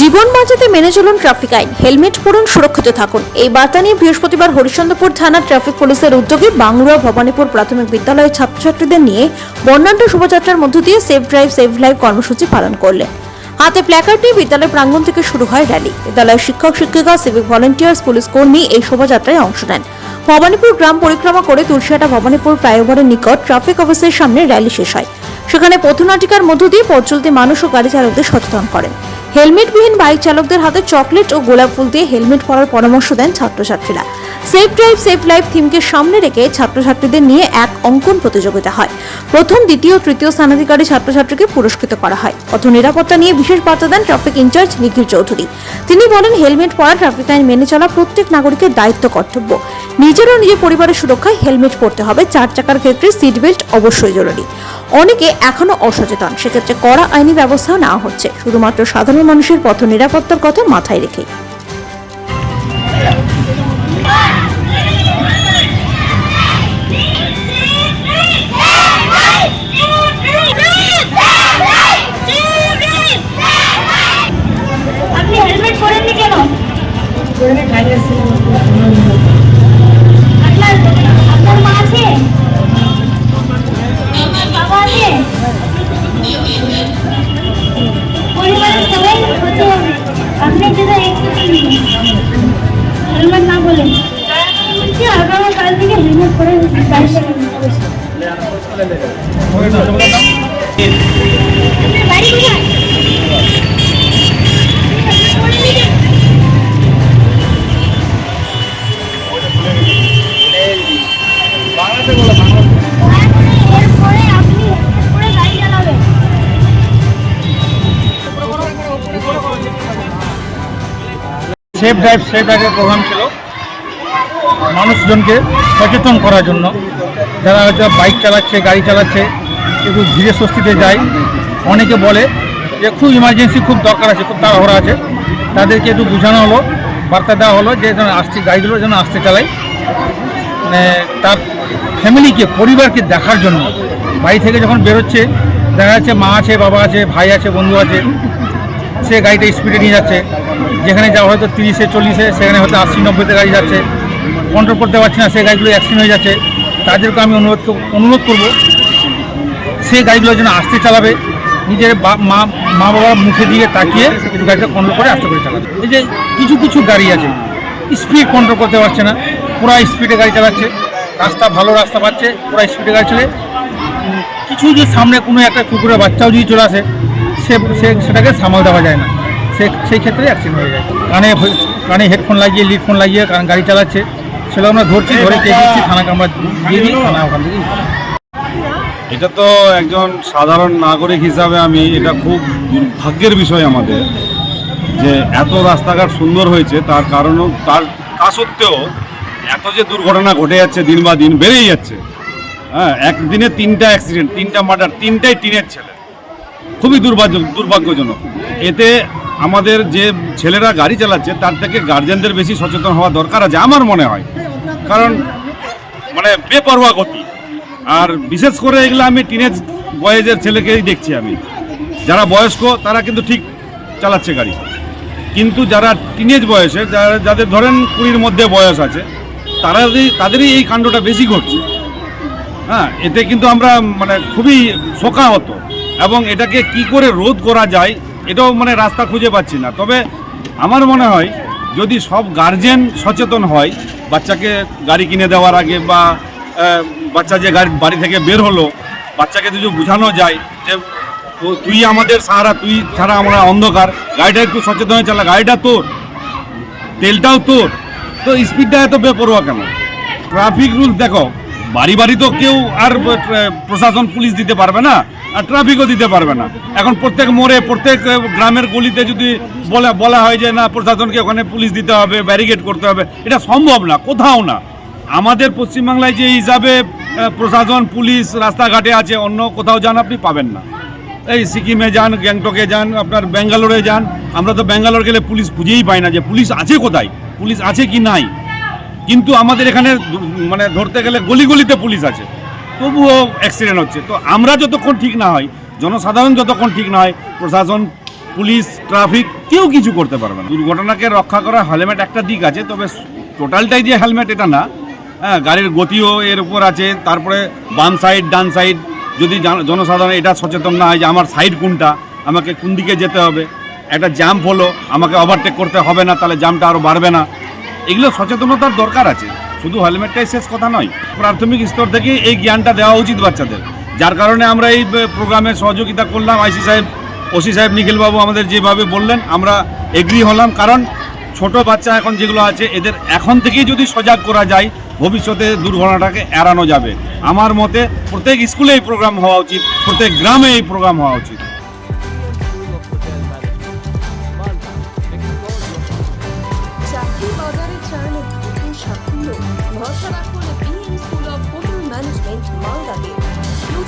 জীবন বাঁচাতে মেনে চলুন ট্রাফিক আইন। হেলমেট পরুন, সুরক্ষিত থাকুন। এই বার্তা নিয়ে বৃহস্পতিবার হরিশ্চন্দ্রপুর থানা ট্রাফিক পুলিশের উদ্যোগে বাংলা ভবানীপুর প্রাথমিক বিদ্যালয়ের ছাত্রছাত্রীদের নিয়ে বর্ণাঢ্য শোভাযাত্রার মধ্য দিয়ে সেফ ড্রাইভ সেভ লাইভ কর্মসূচি পালন করলেন। হাতে প্ল্যাকার্ড নিয়ে বিদ্যালয় প্রাঙ্গণ থেকে শুরু হয় র্যালি বিদ্যালয়ের শিক্ষক, শিক্ষিকা সিভিক ভলেন্টিয়ার্স পুলিশ কর্মী এই শোভাযাত্রায় অংশ নেন। ভবানীপুর গ্রাম পরিক্রমা করে তুলসিয়াটা ভবানীপুর ফ্লাইওভারের নিকট ট্রাফিক অফিসের সামনে র্যালি শেষ হয়। সেখানে পথনাটিকার মধ্য দিয়ে পথ চলতি মানুষ ও গাড়ি চালকদের সচেতন করেন। হেলমেটবিহীন বাইক চালকদের হাতে চকলেট ও গোলাপ ফুল দিয়ে হেলমেট পরার পরামর্শ দেন ছাত্রছাত্রীরা। সেফ ড্রাইভ সেফ লাইফ থিমকে সামনে রেখে ছাত্রছাত্রীদের নিয়ে এক অঙ্কন প্রতিযোগিতা হয়। প্রথম, দ্বিতীয়, তৃতীয় স্থানাধিকারী ছাত্রছাত্রীকে পুরস্কৃত করা হয়। পথ নিরাপত্তা নিয়ে বিশেষ বার্তা দেন ট্রাফিক ইনচার্জ নিখিল চৌধুরী তিনি বলেন, হেলমেট পরা ট্রাফিক আইন মেনে চলা প্রত্যেক নাগরিকের দায়িত্ব, কর্তব্য। নিজের ও নিজের পরিবারের সুরক্ষায় হেলমেট পরতে হবে। চার চাকার ক্ষেত্রে সিট বেল্ট অবশ্যই জরুরি। অনেকে এখনও অসচেতন। সেক্ষেত্রে কড়া আইনি ব্যবস্থাও নেওয়া হচ্ছে। শুধুমাত্র সাধারণ মানুষের পথ নিরাপত্তার কথা মাথায় রেখে হেলমেট না বলেন বলছি কাল থেকে হেলমেট পরে সেফ ড্রাইভ সেফ ড্রাইভের প্রোগ্রাম ছিল। মানুষজনকে সচেতন করার জন্য। যারা হয়তো বাইক চালাচ্ছে, গাড়ি চালাচ্ছে, একটু ধীরে স্বস্তিতে যায়। অনেকে বলে যে খুব ইমার্জেন্সি খুব দরকার আছে, খুব তাড়াহুড়া আছে। তাদেরকে একটু বোঝানো হলো, বার্তা দেওয়া হলো যে যেন আসতে, গাড়িগুলো যেন আসতে চালায়। মানে তার ফ্যামিলিকে পরিবারকে দেখার জন্য। বাড়ি থেকে যখন বেরোচ্ছে, দেখা যাচ্ছে মা আছে, বাবা আছে, ভাই আছে, বন্ধু আছে। সে গাড়িটা স্পিডে নিয়ে যাচ্ছে। যেখানে যাওয়া হয়তো তিরিশে, চল্লিশে, সেখানে হয়তো আশি, নব্বইতে গাড়ি যাচ্ছে। কন্ট্রোল করতে পারছে না সেই গাড়িগুলো অ্যাক্সিডেন্ট হয়ে যাচ্ছে। তাদেরকে আমি অনুরোধ অনুরোধ করব, সে গাড়িগুলো যেন আসতে চালাবে। নিজের মা মা বাবার মুখে দিয়ে তাকিয়ে একটু গাড়িটা কন্ট্রোল করে আস্তে করে চালাবে। এই যে কিছু কিছু গাড়ি আছে স্পিড কন্ট্রোল করতে পারছে না, পুরা স্পিডে গাড়ি চালাচ্ছে। রাস্তা ভালো রাস্তা পাচ্ছে, পুরা স্পিডে গাড়ি চলে কিছু যে সামনে কোনো একটা কুকুরের বাচ্চাও যদি চলে আসে সে সে সেটাকে সামাল দেওয়া যায় না। সে সেই ক্ষেত্রে অ্যাক্সিডেন্ট হয়ে যায়। কানে কানে হেডফোন লাগিয়ে লিডফোন লাগিয়ে কারণ গাড়ি চালাচ্ছে। সেটা আমরা ধরছি ধরে কে দিচ্ছি থানাকে আমরা দিয়ে দিই থানা ওখান থেকে। এটা তো একজন সাধারণ নাগরিক হিসাবে আমি এটা খুব দুর্ভাগ্যের বিষয় আমাদের যে এত রাস্তাঘাট সুন্দর হয়েছে তার কারণও তার তা সত্ত্বেও এত যে দুর্ঘটনা ঘটে যাচ্ছে দিন বা দিন বেড়েই যাচ্ছে। হ্যাঁ একদিনে তিনটা অ্যাক্সিডেন্ট তিনটা মার্ডার তিনটাই টিনের ছেলে। খুবই দুর্ভাগ্য দুর্ভাগ্যজনক। এতে আমাদের যে ছেলেরা গাড়ি চালাচ্ছে, তার থেকে গার্জেনদের বেশি সচেতন হওয়া দরকার আছে আমার মনে হয়। কারণ মানে বেপরোয়া গতি। আর বিশেষ করে এগুলো আমি টিনেজ বয়েজের ছেলেকেই দেখছি আমি। যারা বয়স্ক, তারা কিন্তু ঠিক চালাচ্ছে গাড়ি। কিন্তু যারা টিনেজ বয়সে যাদের ধরেন কুড়ির মধ্যে বয়স আছে তারা তাদেরই এই কাণ্ডটা বেশি ঘটছে। হ্যাঁ এতে কিন্তু আমরা মানে খুবই শোকাহত। এবং এটাকে কি করে রোধ করা যায়, এটাও মানে রাস্তা খুঁজে পাচ্ছি না। তবে আমার মনে হয়, যদি সব গার্জেন সচেতন হয়, বাচ্চাকে গাড়ি কিনে দেওয়ার আগে বা বাচ্চা যে গাড়ি, বাড়ি থেকে বের হলো, বাচ্চাকে যদি বোঝানো যায় যে তুই আমাদের সাহারা, তুই ছাড়া আমরা অন্ধকার, গাড়িটা একটু সচেতন হয়ে চালা, গাড়িটা তোর, তেলটাও তোর। তো স্পিডটা এত বেপরোয়া কেন? ট্রাফিক রুলস দেখো, বাড়ি বাড়ি তো কেউ আর প্রশাসন, পুলিশ দিতে পারবে না। ট্রাফিকও দিতে পারবে না। এখন প্রত্যেক মোড়ে, প্রত্যেক গ্রামের গলিতে যদি বলা বলা হয় যে, না, প্রশাসনকে ওখানে পুলিশ দিতে হবে ব্যারিকেড করতে হবে, এটা সম্ভব না, কোথাও না। আমাদের পশ্চিমবাংলায় যে হিসাবে প্রশাসন, পুলিশ রাস্তাঘাটে আছে, অন্য কোথাও যান আপনি পাবেন না। এই সিকিমে যান, গ্যাংটকে যান, আপনার ব্যাঙ্গালোরে যান, আমরা তো ব্যাঙ্গালোর গেলে পুলিশ খুঁজেই পাই না যে, পুলিশ আছে কোথায়? পুলিশ আছে কি নাই? কিন্তু আমাদের এখানে মানে ধরতে গেলে গলি গলিতে পুলিশ আছে। তবুও অ্যাক্সিডেন্ট হচ্ছে। তো আমরা যতক্ষণ ঠিক না হয়, জনসাধারণ যতক্ষণ ঠিক না হয়, প্রশাসন, পুলিশ ট্রাফিক কেউ কিছু করতে পারবে না। দুর্ঘটনাকে রক্ষা করা হেলমেট একটা দিক আছে, তবে টোটালটাই যে হেলমেট এটা না হ্যাঁ গাড়ির গতিও এর উপর আছে, তারপরে বাম সাইড ডান সাইড যদি জনসাধারণ এটা সচেতন না হয় যে আমার সাইড কোনটা, আমাকে কোন দিকে যেতে হবে, একটা জাম্প হলো, আমাকে ওভারটেক করতে হবে না, তাহলে জাম্পটা আরও বাড়বে না। এগুলো সচেতনতার দরকার আছে। শুধু হেলমেটটাই শেষ কথা নয়, প্রাথমিক স্তর থেকে এই জ্ঞানটা দেওয়া উচিত বাচ্চাদের। যার কারণে আমরা এই প্রোগ্রামে সহযোগিতা করলাম আইসি সাহেব, ওসি সাহেব, নিখিলবাবু আমাদের যেভাবে বললেন, আমরা এগ্রি হলাম। কারণ ছোট বাচ্চা এখন যেগুলো আছে, এদের এখন থেকেই যদি সজাগ করা যায়, ভবিষ্যতে দুর্ঘটনাটাকে এড়ানো যাবে। আমার মতে প্রত্যেক স্কুলে এই প্রোগ্রাম হওয়া উচিত, প্রত্যেক গ্রামে এই প্রোগ্রাম হওয়া উচিত।